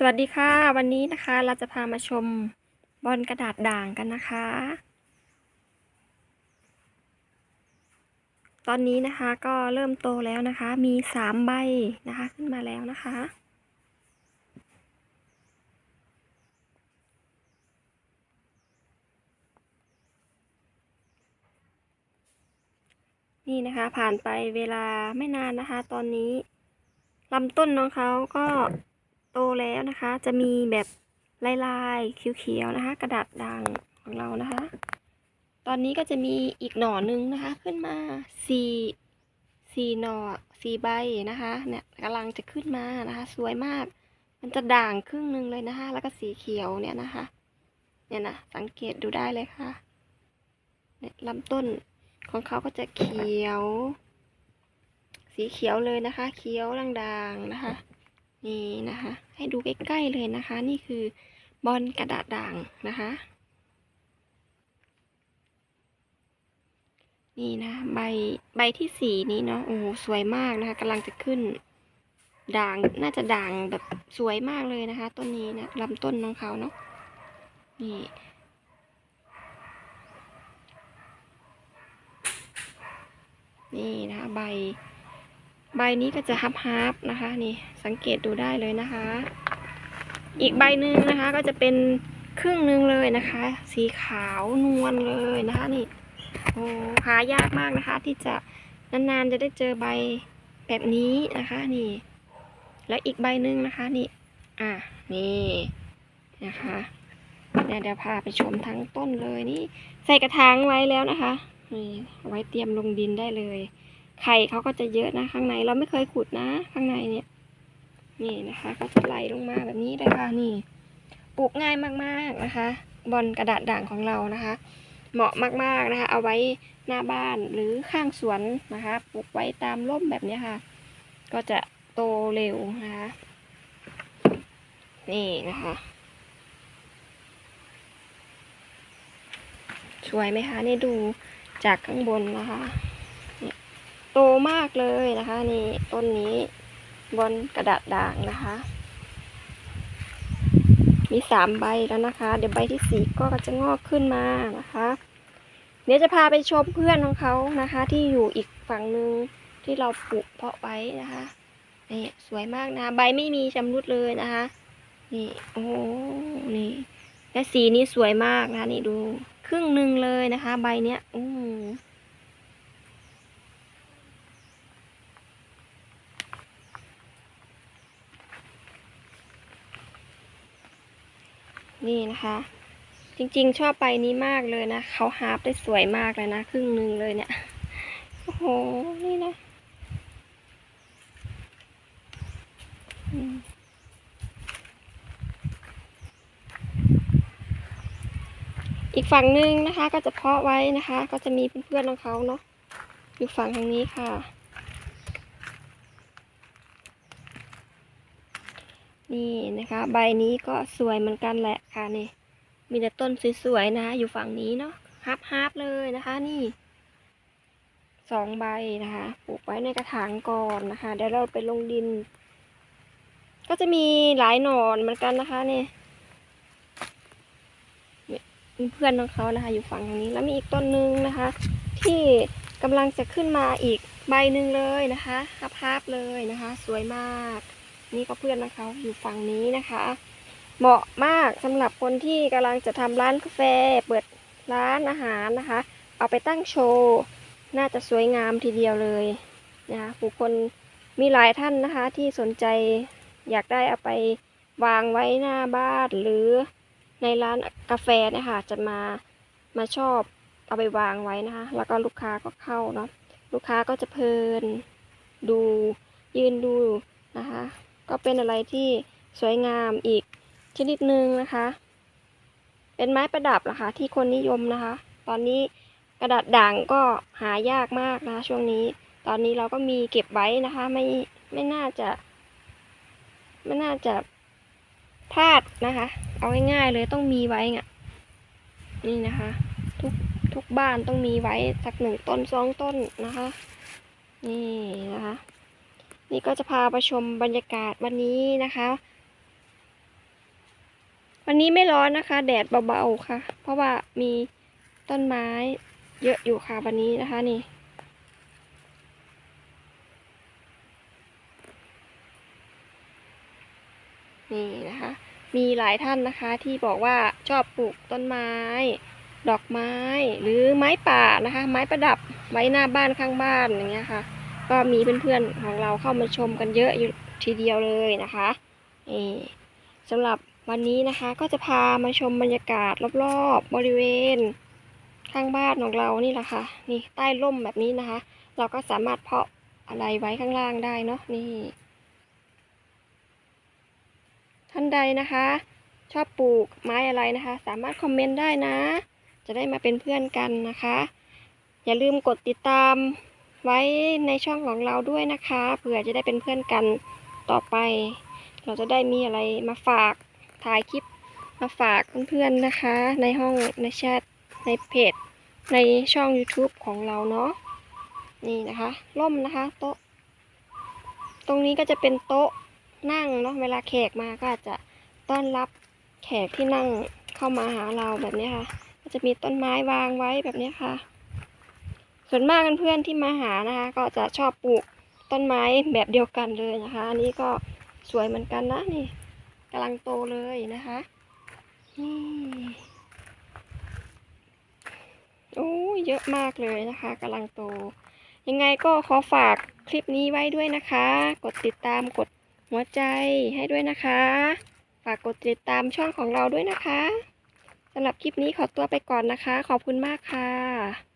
สวัสดีค่ะ วันนี้นะคะเราจะพามาชมบอลกระดาษด่างกันนะคะ ตอนนี้นะคะก็เริ่มโตแล้วนะคะ มีสามใบนะคะขึ้นมาแล้วนะคะ นี่นะคะผ่านไปเวลาไม่นานนะคะ ตอนนี้ลำต้นน้องเขาก็ ตแล้วนะคะ จะมีแบบลายลายๆเขียวๆนะคะ กระดาษด่างของเรานะคะ ตอนนี้ก็จะมีอีกหน่อหนึงนะคะ ขึ้นมาสี่สี่หน่อสี่ใบนะคะเนี่ยกำลังจะขึ้นมานะคะ สวยมาก มันจะด่างครึ่งหนึ่งเลยนะคะ แล้วก็สีเขียวเนี่ยนะคะ เนี่ยนะสังเกตดูได้เลยค่ะเนี่ยลำต้นของเขาก็จะเขียว สีเขียวเลยนะคะ เขียวด่างๆนะคะ นี่นะคะ ให้ดูใกล้ๆเลยนะคะ นี่คือบอลกระดาษด่างนะคะ นี่นะใบใบที่สีนี้เนาะโอ้สวยมากนะคะกำลังจะขึ้น ด่างน่าจะด่างแบบสวยมากเลยนะคะ ต้นนี้นะลำต้นของเขาเนาะนี่นี่นะคะใบ ใบนี้ก็จะฮับฮับนะคะ นี่สังเกตดูได้เลยนะคะ อีกใบหนึ่งนะคะ ก็จะเป็นครึ่งหนึ่งเลยนะคะ สีขาวนวลเลยนะคะนี่โอ้หายากมากนะคะ ที่จะนานๆจะได้เจอใบแบบนี้นะคะ นี่ แล้วอีกใบหนึ่งนะคะ นี่ อะนี่นะคะเดี๋ยวเดี๋ยวพาไปชมทั้งต้นเลยนี่ ใส่กระถางไว้แล้วนะคะนี่ไว้เตรียมลงดินได้เลย ไข่เขาก็จะเยอะนะข้างในเราไม่เคยขุดนะ ข้างในเนี่ย นี่นะคะก็จะไหลลงมาแบบนี้เลยค่ะนี่ ปลูกง่ายมากๆนะคะ บอลกระดาษด่างของเรานะคะ เหมาะมากๆนะคะ เอาไว้หน้าบ้านหรือข้างสวนนะคะปลูกไว้ตามร่มแบบนี้ค่ะ ก็จะโตเร็วนะคะ นี่นะคะสวยไหมคะนี่ดูจากข้างบนนะคะ ตมากเลยนะคะ นี่ต้นนี้บนกระดาษด่างนะคะ มีสามใบแล้วนะคะ เดี๋ยวใบที่สี่ก็จะงอกขึ้นมานะคะ เดี๋ยวจะพาไปชมเพื่อนของเขานะคะ ที่อยู่อีกฝั่งหนึ่งที่เราปลูกเพาะไว้นะคะนี่สวยมากนะ ใบไม่มีชำรุดเลยนะคะ นี่โอ้โหนี่และสีนี้สวยมากนะนี่ดู ครึ่งหนึ่งเลยนะคะ ใบเนี้ยอื นี่นะคะ จริงๆชอบใบนี้มากเลยนะเขาฮาร์ปได้สวยมากเลยนะครึ่งหนึ่งเลยเนี่ยโอ้โหนี่นะอีกฝั่งหนึ่งนะคะก็จะเพาะไว้นะคะ ก็จะมีเพื่อนๆของเขาเนาะอยู่ฝั่งทางนี้ค่ะ นี่นะคะ ใบนี้ก็สวยเหมือนกันแหละค่ะนี่ มีแต่ต้นสวยๆนะคะอยู่ฝั่งนี้เนาะฮับฮับเลยนะคะ นี่สองใบนะคะปลูกไว้ในกระถางก่อนนะคะเดี๋ยวเราไปลงดิน ก็จะมีหลายหนอนเหมือนกันนะคะนี่นี่มีเพื่อนของเขานะคะ อยู่ฝั่งทางนี้แล้วมีอีกต้นหนึงนะคะ ที่กำลังจะขึ้นมาอีกใบหนึ่งเลยนะคะฮับฮับๆเลยนะคะ สวยมาก นี่ก็เพื่อนนะคะ อยู่ฝั่งนี้นะคะ เหมาะมากสำหรับคนที่กำลังจะทำร้านกาแฟ เปิดร้านอาหารนะคะ เอาไปตั้งโชว์ น่าจะสวยงามทีเดียวเลยนะคะผู้คนมีหลายท่านนะคะ ที่สนใจอยากได้เอาไปวางไว้หน้าบ้านหรือในร้านกาแฟเนะคะ จะมามาชอบเอาไปวางไว้นะคะ แล้วก็ลูกค้าก็เข้าเนาะลูกค้าก็จะเพลินดูยืนดูนะคะ ก็เป็นอะไรที่สวยงามอีกชนิดหนึ่งนะคะ เป็นไม้ประดับนะคะ ที่คนนิยมนะคะ ตอนนี้กระดาษด่างก็หายากมากนะคะช่วงนี้ ตอนนี้เราก็มีเก็บไว้นะคะ ไม่ไม่น่าจะไม่น่าจะพลาดนะคะ เอาง่ายๆเลยต้องมีไว้ไงนี่นะคะ ทุกทุกบ้านต้องมีไว้สักหนึ่งต้นสองต้นนะคะ นี่นะคะ นี่ก็จะพาไปชมบรรยากาศวันนี้นะคะ วันนี้ไม่ร้อนนะคะ แดดเบาๆค่ะ เพราะว่ามีต้นไม้เยอะอยู่ค่ะวันนี้นะคะนี่ นี่นะคะ มีหลายท่านนะคะที่บอกว่าชอบปลูกต้นไม้ ดอกไม้หรือไม้ป่านะคะ ไม้ประดับไว้หน้าบ้านข้างบ้านอย่างเงี้ยค่ะ ก็มีเพื่อนๆของเราเข้ามาชมกันเยอะอยู่ทีเดียวเลยนะคะนี่สำหรับวันนี้นะคะก็จะพามาชมบรรยากาศรอบๆบริเวณ ข้างบ้านของเรานี่แหละค่ะ นี่ใต้ร่มแบบนี้นะคะ เราก็สามารถเพาะอะไรไว้ข้างล่างได้เนาะนี่ท่านใดนะคะ ชอบปลูกไม้อะไรนะคะ สามารถคอมเมนต์ได้นะ จะได้มาเป็นเพื่อนกันนะคะ อย่าลืมกดติดตาม ไว้ในช่องของเราด้วยนะคะเผื่อจะได้เป็นเพื่อนกันต่อไป เราจะได้มีอะไรมาฝากถ่ายคลิปมาฝากเพื่อนๆนะคะ ในห้องในแชทในเพจ ในช่อง YouTube ของเราเนาะนี่นะคะร่มนะคะโต๊ะ ตรงนี้ก็จะเป็นโต๊ะนั่งเนาะเวลาแขกมาก็อาจจะต้อนรับแขกที่นั่งเข้ามาหาเราแบบนี้ค่ะ ก็จะมีต้นไม้วางไว้แบบนี้ค่ะ ส่วนมากเพื่อนๆที่มาหานะคะ ก็จะชอบปลูกต้นไม้แบบเดียวกันเลยนะคะ อันนี้ก็สวยเหมือนกันนะนี่กำลังโตเลยนะคะนี่โอ้เยอะมากเลยนะคะกำลังโต ยังไงก็ขอฝากคลิปนี้ไว้ด้วยนะคะ กดติดตามกดหัวใจให้ด้วยนะคะ ฝากกดติดตามช่องของเราด้วยนะคะสำหรับคลิปนี้ขอตัวไปก่อนนะคะ ขอบคุณมากค่ะ